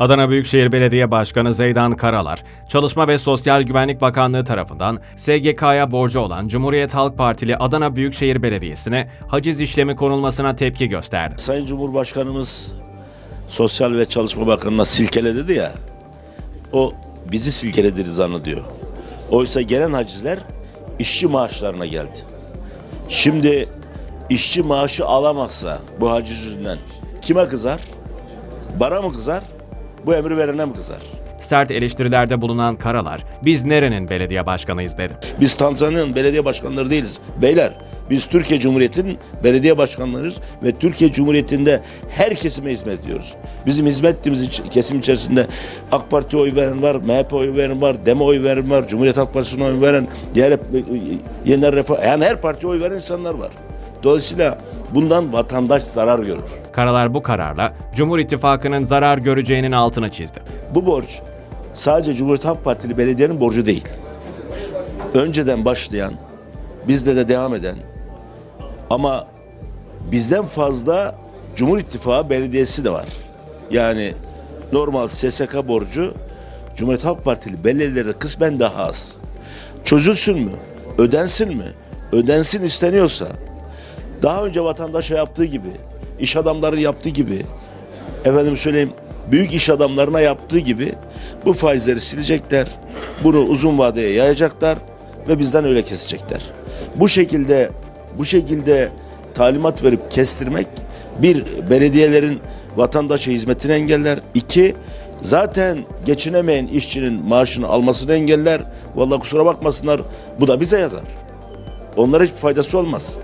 Adana Büyükşehir Belediye Başkanı Zeydan Karalar, Çalışma ve Sosyal Güvenlik Bakanlığı tarafından SGK'ya borcu olan Cumhuriyet Halk Partili Adana Büyükşehir Belediyesi'ne haciz işlemi konulmasına tepki gösterdi. Sayın Cumhurbaşkanımız Sosyal ve Çalışma Bakanı'na silkele dedi ya. O bizi silkeledi zannediyor. Oysa gelen hacizler işçi maaşlarına geldi. Şimdi işçi maaşı alamazsa bu haciz yüzünden kime kızar? Bana mı kızar? Bu emri verene mi kızar? Sert eleştirilerde bulunan Karalar, biz nerenin belediye başkanıyız dedi. Biz Tanzanya'nın belediye başkanları değiliz. Beyler biz Türkiye Cumhuriyeti'nin belediye başkanlarıyız ve Türkiye Cumhuriyeti'nde her kesime hizmet ediyoruz. Bizim hizmet ettiğimiz kesim içerisinde AK Parti oy veren var, MHP oy veren var, DEMO oy veren var, Cumhuriyet Halk Partisi'ne oy veren, diğer Yeniden Refah, yani her partiye oy veren insanlar var. Dolayısıyla bundan vatandaş zarar görür. Karalar bu kararla Cumhur İttifakı'nın zarar göreceğinin altını çizdi. Bu borç sadece Cumhuriyet Halk Partili belediyenin borcu değil. Önceden başlayan, bizde de devam eden ama bizden fazla Cumhur İttifakı belediyesi de var. Yani normal SSK borcu Cumhuriyet Halk Partili belediyelerde kısmen daha az. Çözülsün mü? Ödensin mi? Ödensin isteniyorsa daha önce vatandaşa yaptığı gibi, iş adamları yaptığı gibi, efendim söyleyeyim büyük iş adamlarına yaptığı gibi bu faizleri silecekler. Bunu uzun vadeye yayacaklar ve bizden öyle kesecekler. Bu şekilde bu şekilde talimat verip kestirmek bir belediyelerin vatandaşa hizmetini engeller. iki zaten geçinemeyen işçinin maaşını almasını engeller. Vallahi kusura bakmasınlar bu da bize yazar. Onlara hiçbir faydası olmaz.